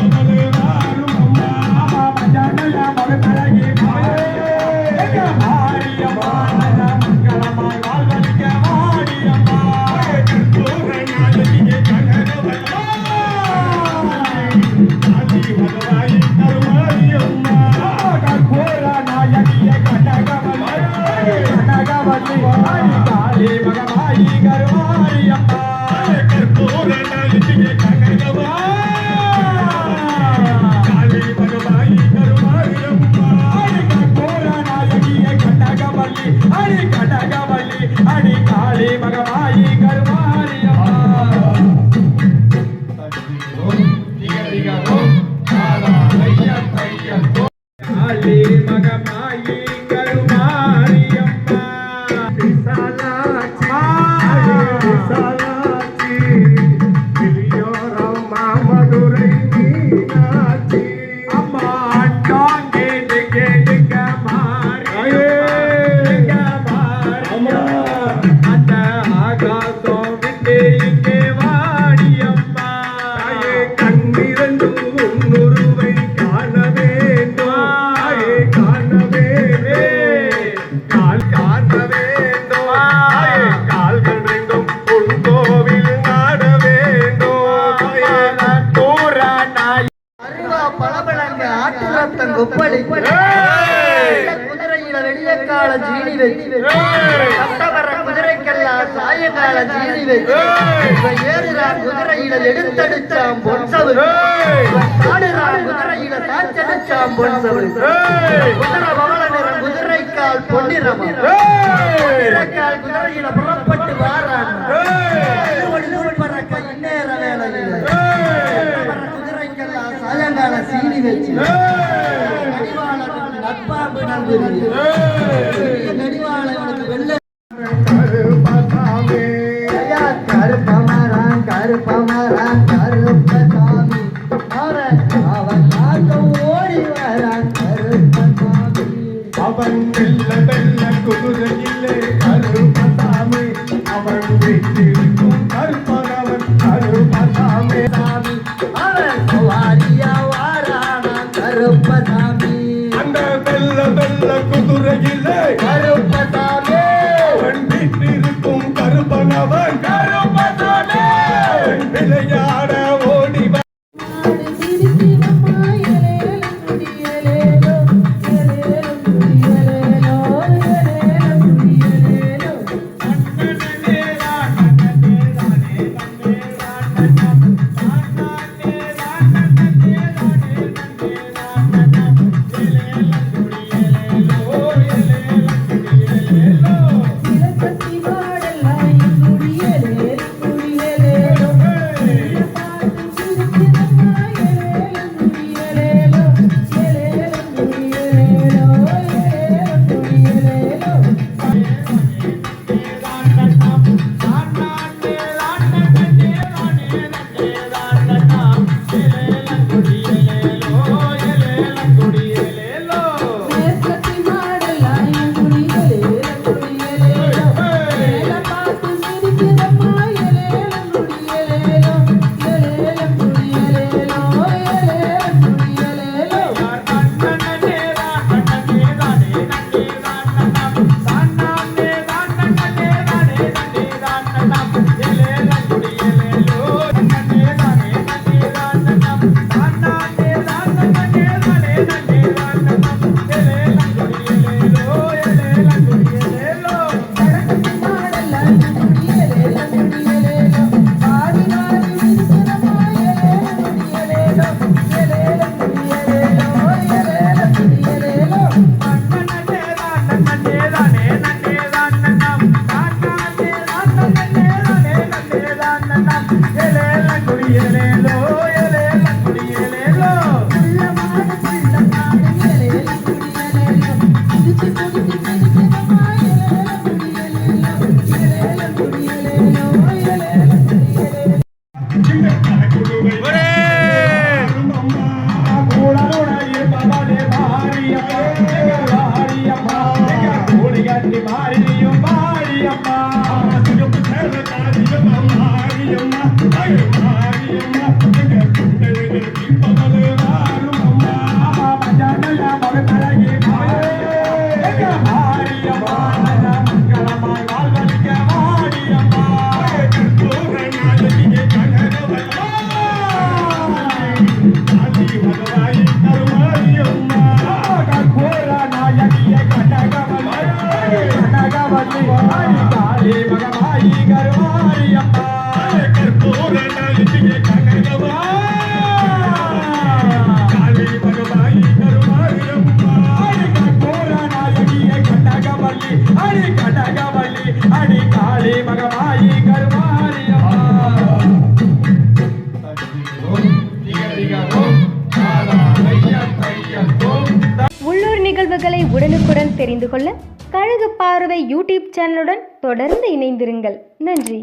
Thank you. பளபளங்க ஆட்டு ரத்தம் கொப்பளிக்கு குதிரையில வெளிய கால ஜீனி வச்சு. கட்டவர குதிரைக்கெல்லாம் சாயங்கால ஜீனி வச்சு. ஏறுறான் குதிரையில எடுத்தடிச்சான் பொன்சவு ஆடுறான் குதிரையில சாச்சடிச்சான் பொன்சவு குதிரை பவள நிறம் குதிரைக்கால் பொன்னிறமா. குதிரைக்கால் குதிரையில புறப்பட்டு வாரான். சீனி வச்சு. கடிவாளனுக்கு நட்பாம்பு நம்புது கடிவாளனுக்கு வெள்ளை கருப்பமரான் கருப்பமரான் கருப்பசாமி. அவன் காட்டும் ஓடி வரான் கருப்பசாமி. அவன் வெள்ள வெள்ள குதிரையிலே வெள்ள வெள்ள குதிரையிலே கருப்பசாமி Bueno, உள்ளூர் நிகழ்வுகளை உடனுக்குடன் தெரிந்து கொள்ள கழுகு பார்வை யூடியூப் சேனலுடன் தொடர்ந்து இணைந்திருங்கள். நன்றி.